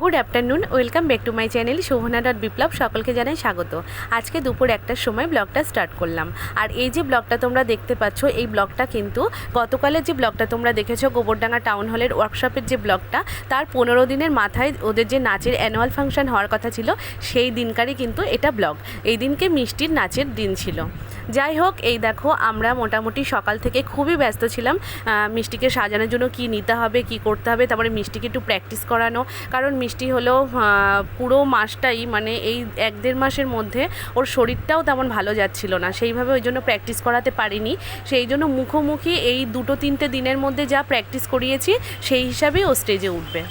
Good afternoon welcome back to my channel Shobhana dot Biplob সকলকে জানাই স্বাগত। আজকে দুপুর একটার সময় ব্লগটা স্টার্ট করলাম। আর এই যে ব্লগটা তোমরা দেখতে পাচ্ছ, এই ব্লগটা কিন্তু গতকালের যে ব্লগটা তোমরা দেখেছ, গোবরডাঙ্গা টাউন হলের ওয়ার্কশপের যে ব্লগটা, তার পনেরো দিনের মাথায় ওদের যে নাচের অ্যানুয়াল ফাংশন হওয়ার কথা ছিল, সেই দিনকারই কিন্তু এটা ব্লগ। এই দিনকে মিষ্টির নাচের দিন ছিল। যাই হোক, এই দেখো, আমরা মোটামুটি সকাল থেকে খুবই ব্যস্ত ছিলাম। মিষ্টিকে সাজানোর জন্য কি নিতে হবে, কি করতে হবে, তারপরে মিষ্টিকে একটু প্র্যাকটিস করানো। কারণ মিষ্টি হলো আহ, পুরো মাসটাই মানে এই এক দেড় মাসের মধ্যে ওর শরীরটাও তেমন ভালো যাচ্ছিল না। সেইভাবে ওই জন্য প্র্যাকটিস করাতে পারিনি। সেই জন্য মুখোমুখি এই দুটো তিনটে দিনের মধ্যে যা প্র্যাকটিস করিয়েছি সেই হিসাবেই ও স্টেজে উঠবে।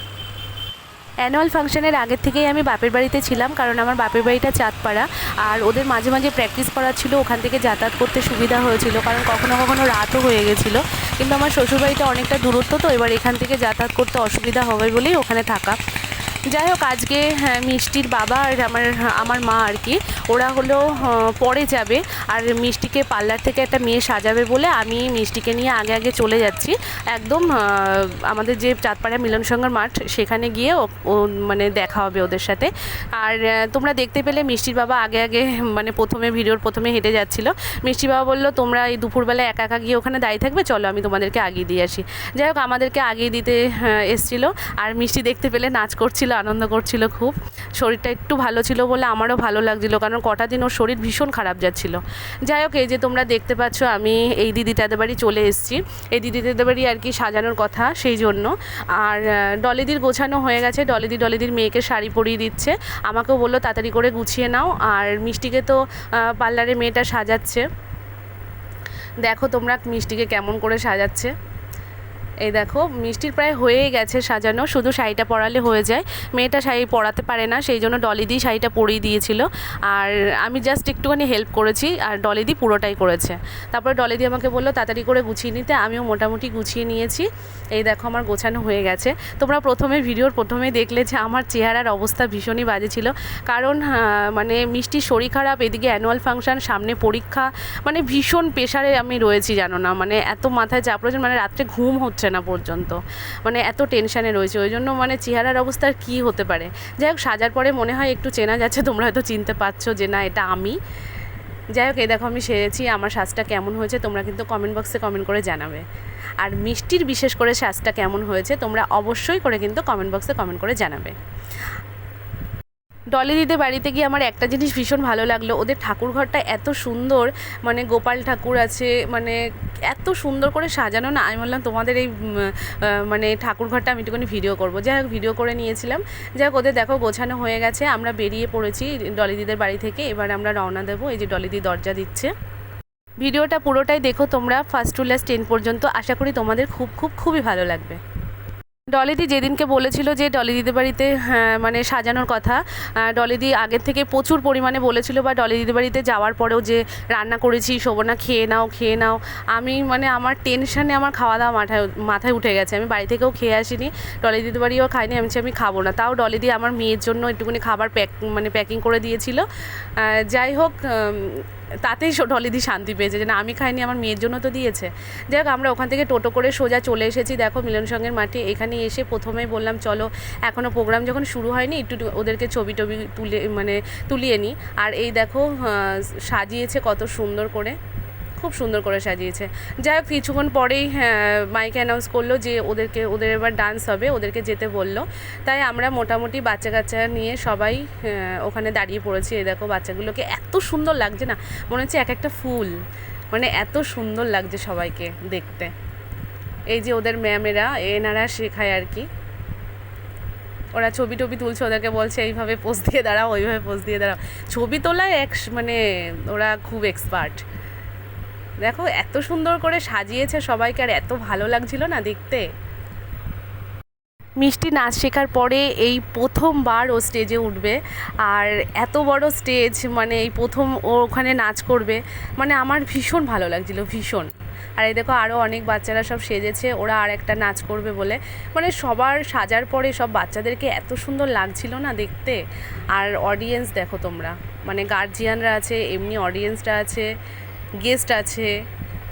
অ্যানুয়াল ফাংশনের আগের থেকেই আমি বাপের বাড়িতে ছিলাম কারণ আমার বাপের বাড়িটা চাঁদপাড়া। আর ওদের মাঝে মাঝে প্র্যাকটিস করা ছিল ওখান থেকে যাতায়াত করতে সুবিধা হয়েছিল কারণ কখনো কখনো রাতও হয়ে গেছিল। কিন্তু আমার শ্বশুরবাড়িটা অনেকটা দূরত্ব তো এবার এখান থেকে যাতায়াত করতে অসুবিধা হবে বলেই ওখানে থাকা। যাই হোক আজকে হ্যাঁ, মিষ্টির বাবা আর আমার আমার মা আর কি ওরা হলো পরে যাবে। আর মিষ্টিকে পার্লার থেকে একটা মেয়ে সাজাবে বলে আমি মিষ্টিকে নিয়ে আগে আগে চলে যাচ্ছি। একদম আমাদের যে চাঁদপাড়া মিলন মাঠ সেখানে গিয়ে মানে দেখা হবে ওদের সাথে। আর তোমরা দেখতে পেলে মিষ্টির বাবা আগে আগে মানে প্রথমে ভিডিওর প্রথমে হেঁটে যাচ্ছিল। মিষ্টি বাবা বলল তোমরা এই দুপুরবেলা একা একা গিয়ে ওখানে দাঁড়িয়ে থাকবে? চলো আমি তোমাদেরকে আগিয়ে দিয়ে আসি। যাই হোক আমাদেরকে আগিয়ে দিতে হ্যাঁ, এসছিল। আর মিষ্টি দেখতে পেলে নাচ করছিল আনন্দ করছিল খুব। শরীরটা একটু ভালো ছিল বলে আমারও ভালো লাগছিল, কারণ কটা দিন ওর শরীর ভীষণ খারাপ যাচ্ছিল। যাই হোক, এই যে তোমরা দেখতে পাচ্ছ, আমি এই দিদিটাদের বাড়ি চলে এসেছি। এই দিদিদের বাড়ি আর কি সাজানোর কথা সেই জন্য। আর ডলিদির গোছানো হয়ে গেছে। ডলিদি, ডলিদির মেয়েকে শাড়ি পরিয়ে দিচ্ছে। আমাকেও বলল, তাড়াতাড়ি করে গুছিয়ে নাও। আর মিষ্টিকে তো পার্লারে মেয়েটা সাজাচ্ছে। দেখো তোমরা মিষ্টিকে কেমন করে সাজাচ্ছে। এই দেখো মিষ্টির প্রায় হয়েই গেছে সাজানো, শুধু শাড়িটা পরালে হয়ে যায়। মেয়েটা শাড়ি পরাতে পারে না, সেই জন্য ডলি দিয়ে শাড়িটা পরিয়ে দিয়েছিল। আর আমি জাস্ট একটুখানি হেল্প করেছি, আর ডলিদি পুরোটাই করেছে। তারপরে ডলিদি আমাকে বলল, তাড়াতাড়ি করে গুছিয়ে নিতে। আমিও মোটামুটি গুছিয়ে নিয়েছি। এই দেখো, আমার গোছানো হয়ে গেছে। তোমরা প্রথমে ভিডিওর প্রথমে দেখলে যে আমার চেহারার অবস্থা ভীষণই বাজে ছিল। কারণ মানে মিষ্টির শরীর খারাপ, এদিকে অ্যানুয়াল ফাংশন সামনে পরীক্ষা মানে ভীষণ প্রেশারে আমি রয়েছি, জানো না? মানে এত মাথায় চাপ রয়েছে মানে রাত্রে ঘুম হচ্ছে না পর্যন্ত। মানে এত টেনশানে রয়েছে। ওই জন্য মানে চেহারার অবস্থার কি হতে পারে? যাই হোক সাজার পরে মনে হয় একটু চেনা যাচ্ছে, তোমরা হয়তো চিনতে পারছ যে না, এটা আমি। যাই হোক এই দেখো, আমি সেরেছি, আমার সাজটা কেমন হয়েছে, তোমরা কিন্তু কমেন্ট বক্সে কমেন্ট করে জানাবে। আর মিষ্টির বিশেষ করে সাজটা কেমন হয়েছে, তোমরা অবশ্যই করে কিন্তু কমেন্ট বক্সে কমেন্ট করে জানাবে। ডলি দিদের বাড়িতে গিয়ে আমার একটা জিনিস ভীষণ ভালো লাগল। ওদের ঠাকুর ঘরটা এত সুন্দর মানে গোপাল ঠাকুর আছে মানে এত সুন্দর করে সাজানো না, আমি বললাম তোমাদের এই মানে ঠাকুর ঘরটা আমি একটুখানি ভিডিও করব। যাই হোক, ভিডিও করে নিয়েছিলাম। যাই হোক, ওদের দেখো গোছানো হয়ে গেছে, আমরা বেরিয়ে পড়েছি ডলি দিদের বাড়ি থেকে, এবার আমরা রওনা দেবো, এই যে ডলি দি দরজা দিচ্ছে। ভিডিওটা পুরোটাই দেখো তোমরা, ফার্স্ট টু লাস্ট টেন পর্যন্ত। আশা করি তোমাদের খুব খুব, খুবই ভালো লাগবে। ডলিদি যেদিনকে বলেছিল যে ডলিদিদের বাড়িতে হ্যাঁ, মানে সাজানোর কথা ডলিদি আগের থেকে প্রচুর পরিমাণে বলেছিল বা ডলিদিদের বাড়িতে যাওয়ার পরেও যে রান্না করেছি শোভনা খেয়ে নাও খেয়ে নাও। আমি মানে আমার টেনশানে আমার খাওয়া দাওয়া মাথায় মাথায় উঠে গেছে। আমি বাড়ি থেকেও খেয়ে আসিনি ডলিদিদের বাড়িও খাইনি আমি আমি খাব না। তাও ডলিদি আমার মেয়ের জন্য একটুখানি খাবার প্যাক মানে প্যাকিং করে দিয়েছিল। যাই হোক তাতেই ডলিদি শান্তি পেয়েছে যে না, আমি খাইনি, আমার মেয়ের জন্য তো দিয়েছে। যাই হোক আমরা ওখান থেকে টোটো করে সোজা চলে এসেছি। দেখো মিলন সঙ্গের মাঠে এখানে এসে প্রথমেই বললাম, চলো এখনও প্রোগ্রাম যখন শুরু হয়নি, একটু ওদেরকে ছবি টবি তুলে মানে তুলিয়ে নিই আর এই দেখো সাজিয়েছে কত সুন্দর করে। খুব সুন্দর করে সাজিয়েছে। যাই হোক কিছুক্ষণ পরেই মাইকে অ্যানাউন্স করল যে ওদেরকে ওদের এবার ডান্স হবে ওদেরকে যেতে বলল। তাই আমরা মোটামুটি বাচ্চা কাচ্চা নিয়ে সবাই আহ, ওখানে দাঁড়িয়ে পড়েছি। এই দেখো বাচ্চাগুলোকে এত সুন্দর লাগছে না মনে হচ্ছে এক একটা ফুল। মানে এত সুন্দর লাগছে সবাইকে দেখতে। এই যে ওদের ম্যামেরা এনারা শেখায় আর কি। ওরা ছবি টবি তুলছে ওদেরকে বলছে এইভাবে পোজ দিয়ে দাঁড়াও ওইভাবে পোজ দিয়ে দাঁড়াও। ছবি তোলায় এক মানে ওরা খুব এক্সপার্ট দেখো, এত সুন্দর করে সাজিয়েছে সবাইকে, আর এত ভালো লাগছিল না দেখতে। মিষ্টি নাচ শেখার পরে এই প্রথমবার ও স্টেজে উঠবে, আর এত বড় স্টেজ মানে এই প্রথম ও ওখানে নাচ করবে মানে আমার ভীষণ ভালো লাগছিল, ভীষণ। আর এই দেখো আরও অনেক বাচ্চারা সব সেজেছে, ওরা আর একটা নাচ করবে বলে। মানে সবার সাজার পরে সব বাচ্চাদেরকে এত সুন্দর লাগছিল না দেখতে। আর অডিয়েন্স দেখো তোমরা মানে গার্জিয়ানরা আছে, এমনি অডিয়েন্সরা আছে গেস্ট আছে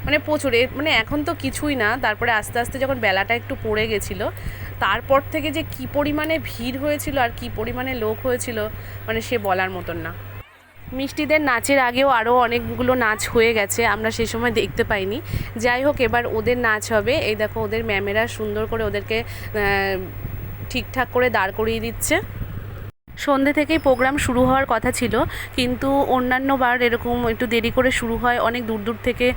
মানে প্রচুর মানে এখন তো কিছুই না, তারপরে আস্তে আস্তে যখন বেলাটা একটু পড়ে গেছিল, তারপর থেকে যে কি পরিমাণে ভিড় হয়েছিল আর কি পরিমাণে লোক হয়েছিল মানে সে বলার মতন না। মিষ্টিদের নাচের আগেও আরও অনেকগুলো নাচ হয়ে গেছে, আমরা সেই সময় দেখতে পাইনি। যাই হোক, এবার ওদের নাচ হবে। এই দেখো, ওদের ম্যামেরা সুন্দর করে ওদেরকে ঠিকঠাক করে দাঁড় করিয়ে দিচ্ছে। সন্ধে থেকেই প্রোগ্রাম শুরু হওয়ার কথা ছিল, কিন্তু অন্যান্য বার এরকম একটু দেরি করে শুরু হয়, অনেক দূর দূর থেকে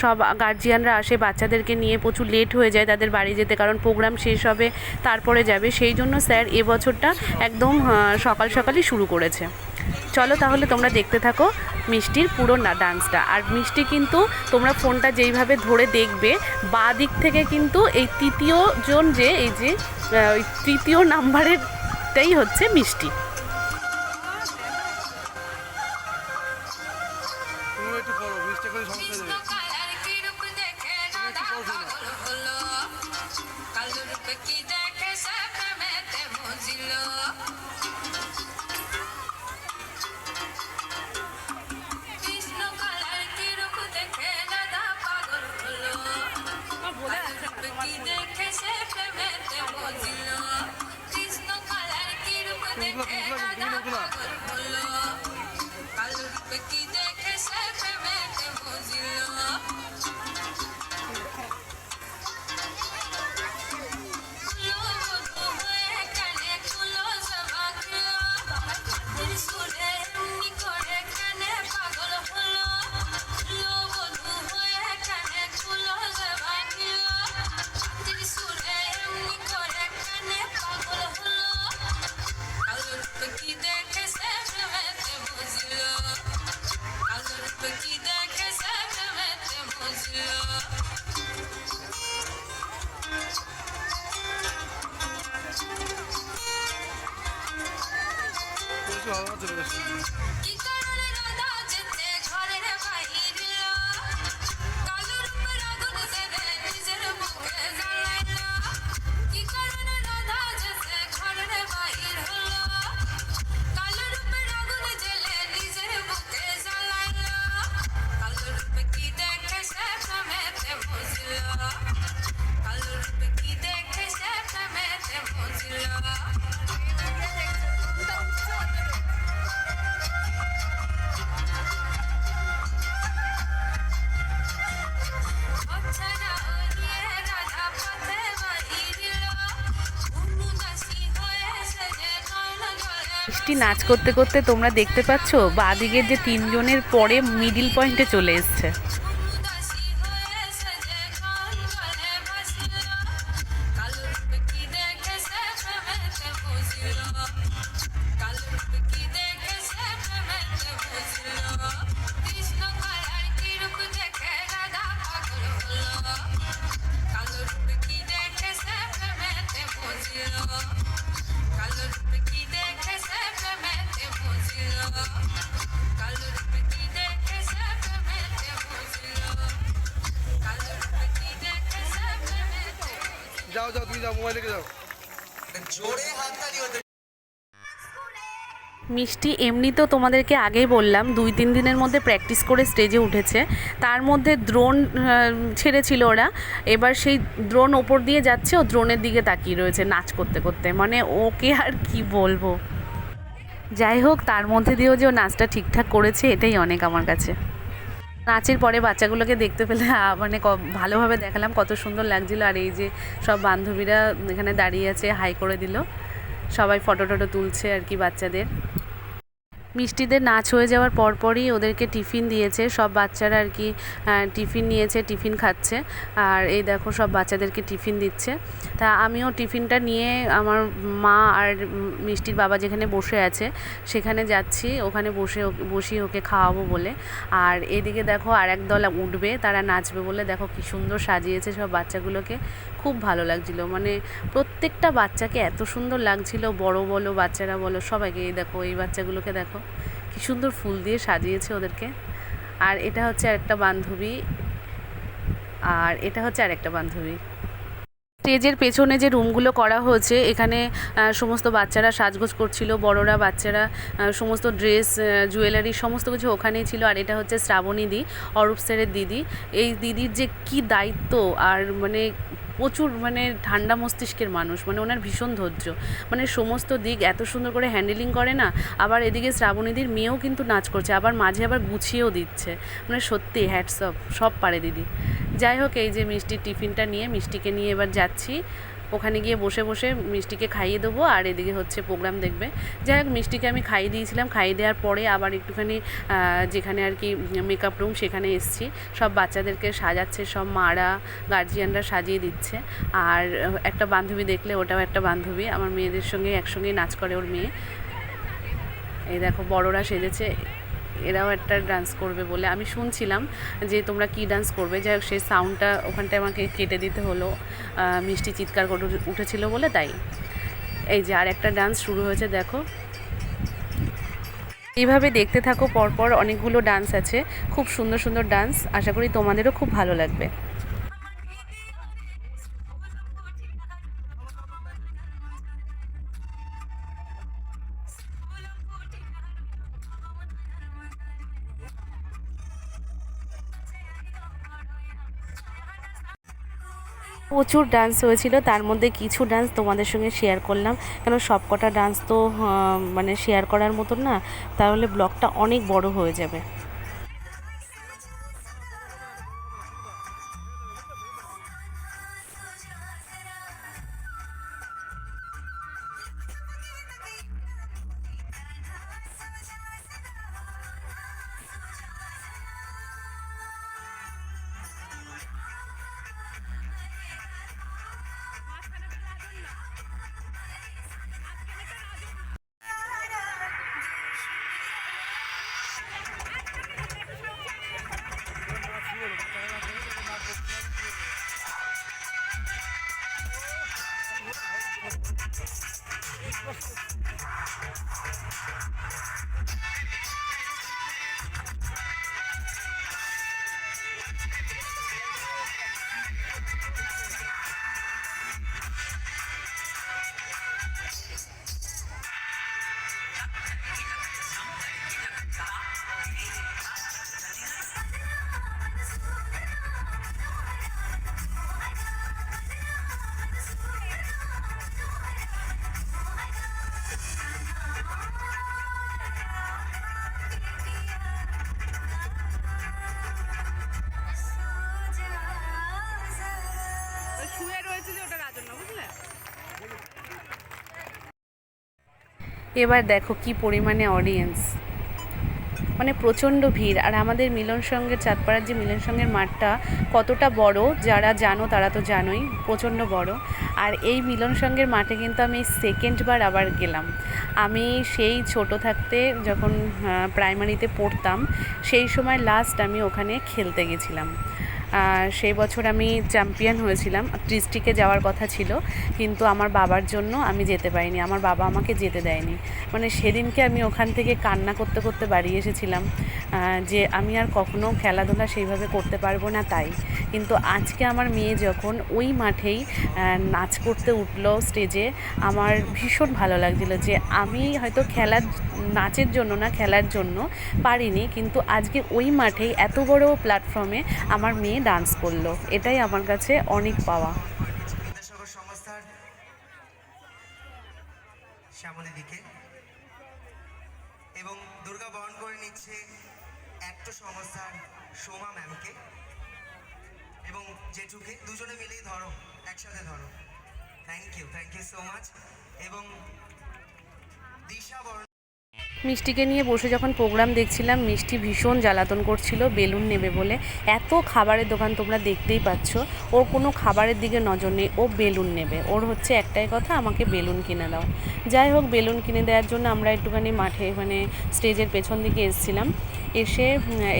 সব গার্জিয়ানরা আসে, বাচ্চাদেরকে নিয়ে প্রচুর লেট হয়ে যায় তাদের বাড়ি যেতে, কারণ প্রোগ্রাম শেষ হবে, তারপরে যাবে। সেই জন্য স্যার এবছরটা একদম সকাল সকালই শুরু করেছে। চলো তাহলে তোমরা দেখতে থাকো মিষ্টির পুরো না ডান্সটা আর মিষ্টি কিন্তু তোমরা ফোনটা যেইভাবে ধরে দেখবে, বা দিক থেকে কিন্তু এই তৃতীয় জন যে, এই যে তৃতীয় ওই তৃতীয় হচ্ছে মিষ্টি। মিষ্টি নাচ করতে করতে তোমরা দেখতে পাচ্ছ বাঁদিকের যে তিনজনের পরে মিডিল পয়েন্টে চলে এসছে। মিষ্টি এমনি তো তোমাদেরকে আগেই বললাম, দুই তিন দিনের মধ্যে প্র্যাকটিস করে স্টেজে উঠেছে। তার মধ্যে দ্রোণ ছেড়েছিল ওরা। এবার সেই দ্রোণ ওপর দিয়ে যাচ্ছে, ও দ্রোণের দিকে তাকিয়ে রয়েছে নাচ করতে করতে। মানে ওকে আর কি বলব। যাই হোক, তার মধ্যে দিয়েও যে ও নাচটা ঠিকঠাক করেছে, এটাই অনেক আমার কাছে। নাচের পরে বাচ্চাগুলোকে দেখতে পেলে মানে ভালোভাবে দেখালাম কত সুন্দর লাগছিল। আর এই যে সব বান্ধবীরা এখানে দাঁড়িয়ে আছে, হাই করে দিল। সবাই ফটো টটো তুলছে আর কি বাচ্চাদের। মিষ্টিদের নাচ হয়ে যাওয়ার পরপরই ওদেরকে টিফিন দিয়েছে। সব বাচ্চারা আর কি টিফিন নিয়েছে, টিফিন খাচ্ছে। আর এই দেখো সব বাচ্চাদেরকে টিফিন দিচ্ছে। তা আমিও টিফিনটা নিয়ে আমার মা আর মিষ্টির বাবা যেখানে বসে আছে, সেখানে যাচ্ছি। ওখানে বসে বসিয়ে ওকে খাওয়াবো বলে। আর এদিকে দেখো আর এক দল উঠবে, তারা নাচবে বলে। দেখো কি সুন্দর সাজিয়েছে সব বাচ্চাগুলোকে। খুব ভালো লাগছিল। মানে প্রত্যেকটা বাচ্চাকে এত সুন্দর লাগছিল। বড় বলো, বাচ্চারা বলো, সবাইকে। এই দেখো, এই বাচ্চাগুলোকে দেখো। কি সুন্দর ফুল দিয়ে সাজিয়েছে ওদেরকে। আর এটা হচ্ছে আরেকটা বান্ধবী। আর এটা হচ্ছে আরেকটা বান্ধবী। স্টেজের পেছনে যে রুমগুলো করা হয়েছে, এখানে সমস্ত বাচ্চারা সাজগোজ করছিল, বড়রা, বাচ্চারা সমস্ত ড্রেস জুয়েলারি, সমস্ত কিছু ওখানেই ছিল। আর এটা হচ্ছে শ্রাবণী দি, অরূপ স্যারের দিদি। এই দিদির যে কি দায়িত্ব, আর মানে প্রচুর মানে ঠান্ডা মস্তিষ্কের মানুষ মানে ওনার ভীষণ ধৈর্য। মানে সমস্ত দিক এত সুন্দর করে হ্যান্ডেলিং করে না, আবার এদিকে শ্রাবণীদির মেয়েও কিন্তু নাচ করছে, আবার মাঝে আবার গুছিয়েও দিচ্ছে। মানে সত্যি হ্যাটসঅপ সব পারে দিদি। যাই হোক, এই যে মিষ্টির টিফিনটা নিয়ে, মিষ্টিকে নিয়ে এবার যাচ্ছি। ওখানে গিয়ে বসে বসে মিষ্টিকে খাইয়ে দেবো আর এদিকে হচ্ছে প্রোগ্রাম দেখবে। যাই হোক, মিষ্টিকে আমি খাইয়ে দিয়েছিলাম। খাইয়ে দেওয়ার পরে আবার একটুখানি যেখানে আর কি মেকআপ রুম সেখানে এসছি। সব বাচ্চাদেরকে সাজাচ্ছে, সব মারা গার্জিয়ানরা সাজিয়ে দিচ্ছে। আর একটা বান্ধবী দেখলে, ওটাও একটা বান্ধবী। আমার মেয়েদের সঙ্গে একসঙ্গেই নাচ করে ওর মেয়ে। এই দেখো, বড়রা সেজেছে। এরাও একটা ডান্স করবে বলে আমি শুনছিলাম যে তোমরা কি ডান্স করবে? যাই হোক সেই সাউন্ডটা ওখানটায় আমাকে কেটে দিতে হলো। মিষ্টি চিৎকার করে উঠেছিল বলে তাই। এই যে আর একটা ডান্স শুরু হয়েছে, দেখো। এইভাবে দেখতে থাকো, পরপর অনেকগুলো ডান্স আছে। খুব সুন্দর সুন্দর ডান্স আশা করি তোমাদেরও খুব ভালো লাগবে। প্রচুর ডান্স হয়েছিল, তার মধ্যে কিছু ডান্স তোমাদের সঙ্গে শেয়ার করলাম। কেন সব কটা ডান্স তো মানে শেয়ার করার মতন না, তাহলে ব্লগটা অনেক বড় হয়ে যাবে। এবার দেখো কি পরিমাণে অডিয়েন্স মানে প্রচণ্ড ভিড়। আর আমাদের মিলন সঙ্গের চাঁদপাড়ার যে মিলন সঙ্গের মাঠটা কতটা বড়, যারা জানো তারা তো জানোই, প্রচণ্ড বড়। আর এই মিলন সঙ্গের মাঠে কিন্তু আমি সেকেন্ডবার আবার গেলাম। আমি সেই ছোট থাকতে যখন প্রাইমারিতে পড়তাম, সেই সময় লাস্ট আমি ওখানে খেলতে গেছিলাম। সেই বছর আমি চ্যাম্পিয়ন হয়েছিলাম। ডিস্ট্রিক্টে যাওয়ার কথা ছিল, কিন্তু আমার বাবার জন্য আমি যেতে পারিনি। আমার বাবা আমাকে যেতে দেয়নি। মানে সেদিনকে আমি ওখান থেকে কান্না করতে করতে বাড়ি এসেছিলাম যে আমি আর কখনো খেলাধুলা সেইভাবে করতে পারব না তাই। কিন্তু আজকে আমার মেয়ে যখন ওই মাঠেই নাচ করতে উঠল স্টেজে, আমার ভীষণ ভালো লাগছিল যে আমি হয়তো খেলার, নাচের জন্য না, খেলার জন্য পারিনি, কিন্তু আজকে ওই মাঠেই এত বড় প্ল্যাটফর্মে আমার মেয়ে ডান্স করল। এটাই আমার কাছে অনেক পাওয়া। দিকে। এবং দুর্গা করে নিচ্ছে অ্যাক্টো সংস্থার সোমা ম্যামকে। এবং দুজনে মিলেই ধরো, একসাথে ধরো। Thank you thank you so much এবং দিশা বরণ মিষ্টিকে নিয়ে বসে যখন প্রোগ্রাম দেখছিলাম, মিষ্টি ভীষণ জ্বালাতন করছিল, বেলুন নেবে বলে। এত খাবারের দোকান তোমরা দেখতেই পাচ্ছ। ওর কোনো খাবারের দিকে নজর নেই, ও বেলুন নেবে। ওর হচ্ছে একটাই কথা, আমাকে বেলুন কিনে দাও। যাই হোক, বেলুন কিনে দেওয়ার জন্য আমরা একটুখানি মাঠে মানে স্টেজের পেছন দিকে এসেছিলাম। এসে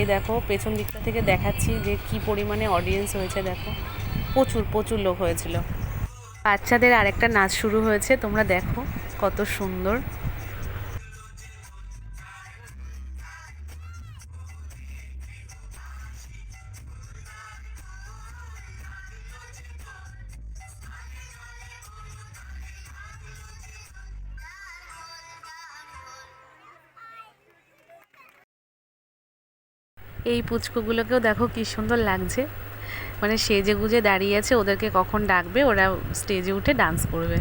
এই দেখো, পেছন দিকটা থেকে দেখাচ্ছি যে কি পরিমাণে অডিয়েন্স হয়েছে, দেখো। প্রচুর প্রচুর লোক হয়েছিল। বাচ্চাদের আরেকটা নাচ শুরু হয়েছে, তোমরা দেখো কত সুন্দর। এই পুচকুগুলোকেও দেখো কি সুন্দর লাগছে। মানে সেজে গুজে দাঁড়িয়ে আছে, ওদেরকে কখন ডাকবে, ওরা স্টেজে উঠে ডান্স করবে।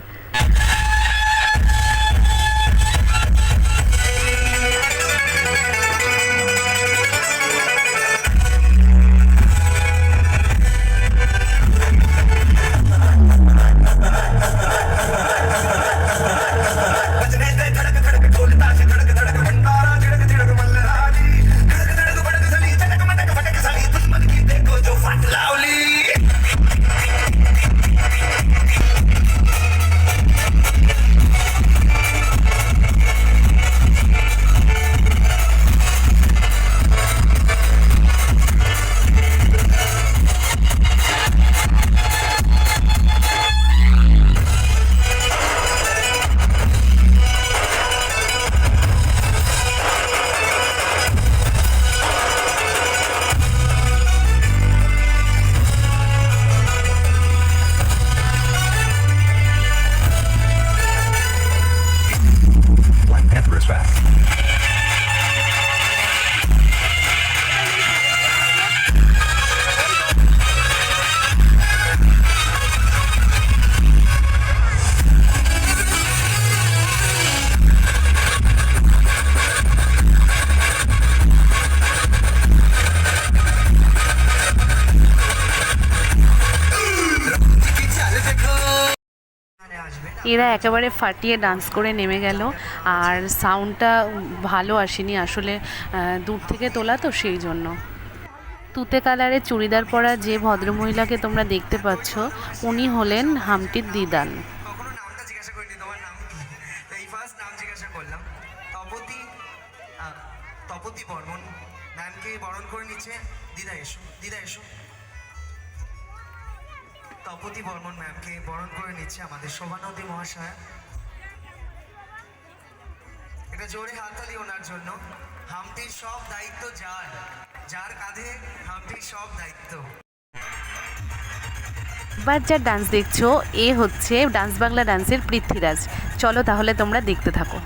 এরা একেবারে ফাটিয়ে ডান্স করে নেমে গেল। আর সাউন্ডটা ভালো আসেনি আসলে দূর থেকে তোলা তো সেই জন্য। তুতে কালারের চুড়িদার পরা যে ভদ্রমহিলাকে তোমরা দেখতে পাচ্ছ, উনি হলেন হামটির দিদান। বরণ করে নিচ্ছে? দিদা এসো দিদা এসো। তপতি বর্মন ম্যামকে বরণ করে নিচ্ছে আমাদের শোভানন্দী মহাশয়। এটা জোরে হাততালি ওনার জন্য। হামটির সব দায়িত্ব যার। যার কাঁধে হামটির সব দায়িত্ব। এবার যা ডান্স দেখছ, এ হচ্ছে ডান্স বাংলা ডান্সের পৃথ্বীরাজ। চলো তাহলে তোমরা দেখতে থাকো।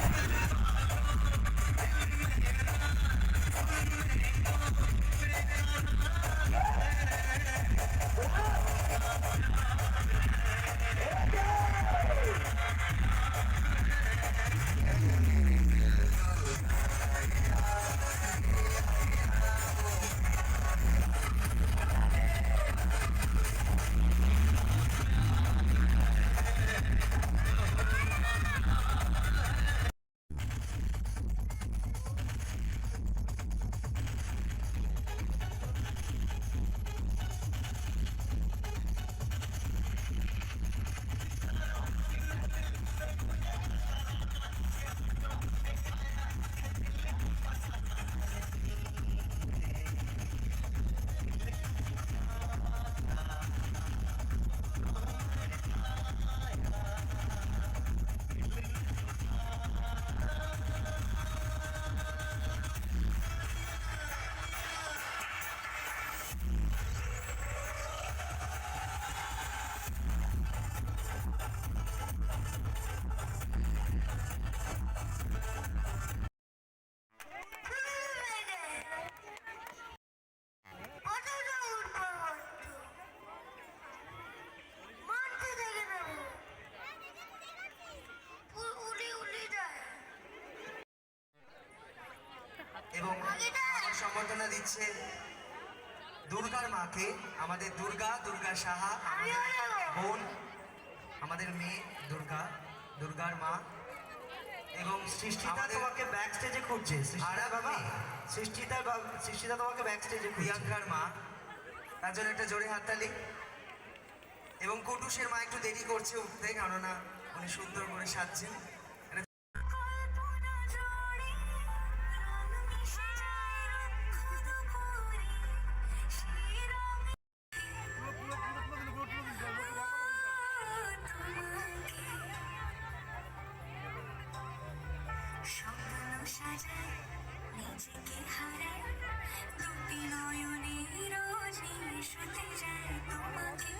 সম্বর্ধনা দিচ্ছে দুর্গার মাকে আমাদের দুর্গা দুর্গা সাহা আমাদের বোন আমাদের মেয়ে দুর্গা দুর্গার মা এবং সৃষ্টিতা তোমাকে ব্যাক স্টেজে খুঁজছে। আরে বাবা সৃষ্টিতা সৃষ্টিতা তোমাকে ব্যাক স্টেজে প্রিয়াঙ্কার মা তার জন্য একটা জোরে হাততালি এবং কুটুসের মা একটু দেরি করছে উঠতে কেননা উনি সুন্দর করে সাজছেন। সাজায় নিজেকে হারায়। দুটি নয়নে রোজই শুতে যায় তোমাকে।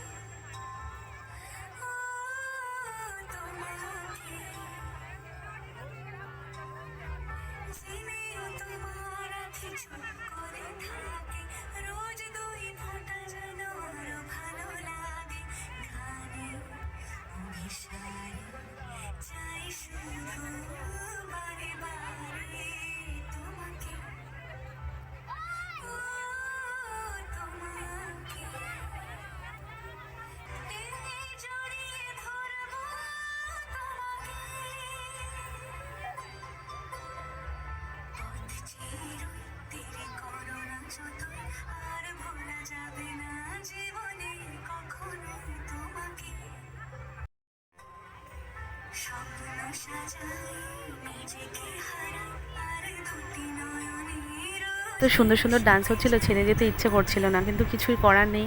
তো সুন্দর সুন্দর ডান্স হচ্ছিল, ছেড়ে যেতে ইচ্ছে করছিল না, কিন্তু কিছুই করার নেই।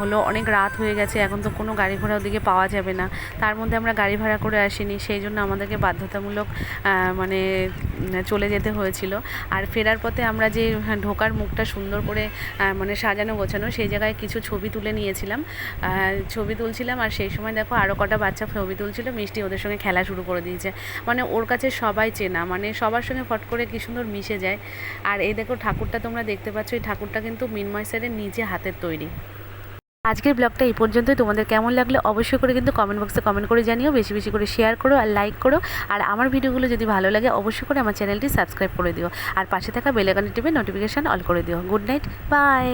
হলো অনেক রাত হয়ে গেছে, এখন তো কোনো গাড়ি ঘোড়া ওদিকে পাওয়া যাবে না। তার মধ্যে আমরা গাড়ি ভাড়া করে আসিনি, সেই জন্য আমাদেরকে বাধ্যতামূলক মানে চলে যেতে হয়েছিল। আর ফেরার পথে আমরা যে হ্যাঁ, ঢোকার মুখটা সুন্দর করে মানে সাজানো গোছানো সেই জায়গায় কিছু ছবি তুলে নিয়েছিলাম। ছবি তুলছিলাম আর সেই সময় দেখো আরও কটা বাচ্চা ছবি তুলছিল মিষ্টি ওদের সঙ্গে খেলা শুরু করে দিয়েছে। মানে ওর কাছে সবাই চেনা মানে সবার সঙ্গে ফট করে কি সুন্দর মিশে যায়। আর এই দেখো ঠাকুরটা তোমরা দেখতে পাচ্ছ এই ঠাকুরটা কিন্তু মিনময় স্যারের নিজে হাতের তৈরি। আজকের ব্লগটা এই পর্যন্তই। তোমাদের কেমন লাগল অবশ্যই করে কিন্তু কমেন্ট বক্সে কমেন্ট করে জানিও, বেশি বেশি করে শেয়ার করো আর লাইক করো। আর আমার ভিডিওগুলো যদি ভালো লাগে অবশ্যই করে আমার চ্যানেলটি সাবস্ক্রাইব করে দিও। আর পাশে থাকা বেলাকানি টিপে নোটিফিকেশান অল করে দিও। Good night bye